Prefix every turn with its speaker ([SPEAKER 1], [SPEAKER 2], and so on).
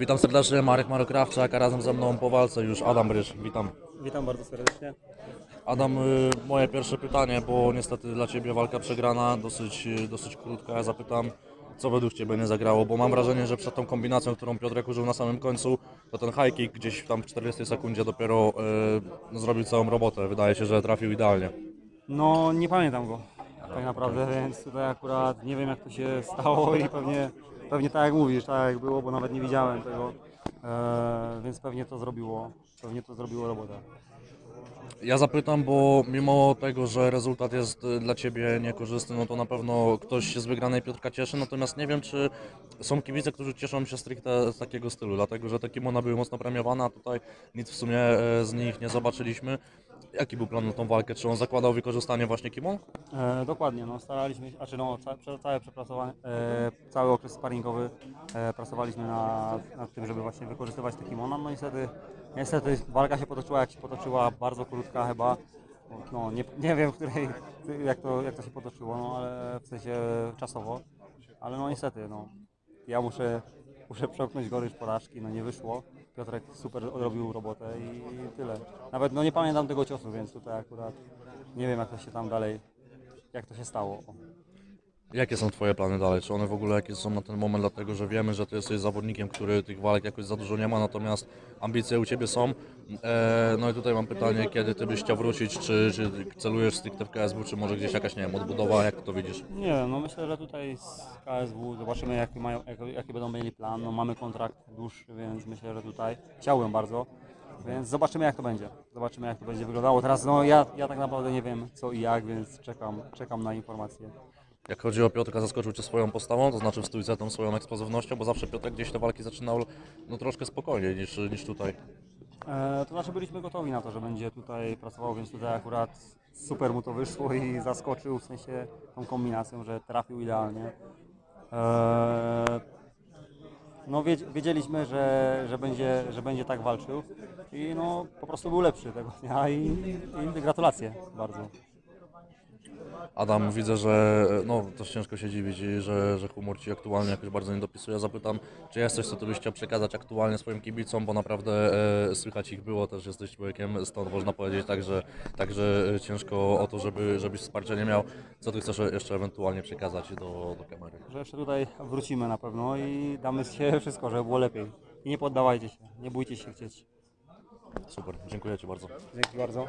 [SPEAKER 1] Witam serdecznie, Marek Marokrawczak, a razem ze mną po walce już Adam Bryż. Witam.
[SPEAKER 2] Witam bardzo serdecznie.
[SPEAKER 1] Adam, y, moje pierwsze pytanie, bo niestety dla Ciebie walka przegrana, dosyć, dosyć krótka. Ja zapytam, co według Ciebie nie zagrało, bo mam wrażenie, że przed tą kombinacją, którą Piotrek użył na samym końcu, to ten high kick gdzieś tam w 40 sekundzie dopiero y, no, zrobił całą robotę. Wydaje się, że trafił idealnie.
[SPEAKER 2] No nie pamiętam go tak naprawdę, więc tutaj akurat nie wiem jak to się stało i pewnie, pewnie tak jak mówisz, tak jak było, bo nawet nie widziałem tego, e, więc pewnie to zrobiło, pewnie to zrobiło robotę.
[SPEAKER 1] Ja zapytam, bo mimo tego, że rezultat jest dla Ciebie niekorzystny, no to na pewno ktoś się z wygranej Piotrka cieszy, natomiast nie wiem, czy są kibice, którzy cieszą się stricte z takiego stylu, dlatego że te kimona były mocno premiowane, a tutaj nic w sumie e, z nich nie zobaczyliśmy. Jaki był plan na tą walkę? Czy on zakładał wykorzystanie właśnie kimon?
[SPEAKER 2] E, dokładnie, no staraliśmy się, znaczy no ca, całe e, cały okres sparingowy e, pracowaliśmy na, nad tym, żeby właśnie wykorzystywać te kimona, no niestety, niestety walka się potoczyła jak się potoczyła, bardzo krótka chyba, no nie, nie wiem w której, jak to, jak to się potoczyło, no ale w sensie czasowo, ale no niestety, no ja muszę, muszę przełknąć gorycz porażki, no nie wyszło, Piotrek super odrobił robotę i tyle. Nawet no nie pamiętam tego ciosu, więc tutaj akurat nie wiem jak to się tam dalej, jak to się stało.
[SPEAKER 1] Jakie są Twoje plany dalej? Czy one w ogóle jakie są na ten moment, dlatego że wiemy, że Ty jesteś zawodnikiem, który tych walk jakoś za dużo nie ma, natomiast ambicje u Ciebie są. E, no i tutaj mam pytanie, kiedy Ty byś chciał wrócić, czy, czy celujesz stricte w KSW, czy może gdzieś jakaś, nie wiem, odbudowa, jak to widzisz?
[SPEAKER 2] Nie no myślę, że tutaj z KSW zobaczymy jaki, mają, jak, jaki będą mieli plan. No, mamy kontrakt dłuższy, więc myślę, że tutaj chciałbym bardzo. Więc zobaczymy jak to będzie. Zobaczymy jak to będzie wyglądało. Teraz no ja, ja tak naprawdę nie wiem co i jak, więc czekam, czekam na informacje.
[SPEAKER 1] Jak chodzi o Piotrka, zaskoczył Cię swoją postawą, to znaczy w stójce tą swoją eksplozywnością, bo zawsze Piotrek gdzieś te walki zaczynał no, troszkę spokojniej niż, niż tutaj.
[SPEAKER 2] E, to znaczy byliśmy gotowi na to, że będzie tutaj pracował, więc tutaj akurat super mu to wyszło i zaskoczył w sensie tą kombinacją, że trafił idealnie. E, no wiedz- wiedzieliśmy, że, że, będzie, że będzie tak walczył i no po prostu był lepszy tego dnia i, i gratulacje bardzo.
[SPEAKER 1] Adam, widzę, że no też ciężko się dziwić, i że, że humor Ci aktualnie jakoś bardzo nie dopisuje. Zapytam, czy jest coś, co Ty byś chciał przekazać aktualnie swoim kibicom, bo naprawdę e, słychać ich było, też jesteś człowiekiem, stąd można powiedzieć także, także e, ciężko o to, żeby, żebyś wsparcia nie miał. Co Ty chcesz jeszcze ewentualnie przekazać do, do kamery?
[SPEAKER 2] Że jeszcze tutaj wrócimy na pewno i damy się wszystko, żeby było lepiej. I nie poddawajcie się, nie bójcie się chcieć.
[SPEAKER 1] Super, dziękuję Ci bardzo.
[SPEAKER 2] Dzięki bardzo.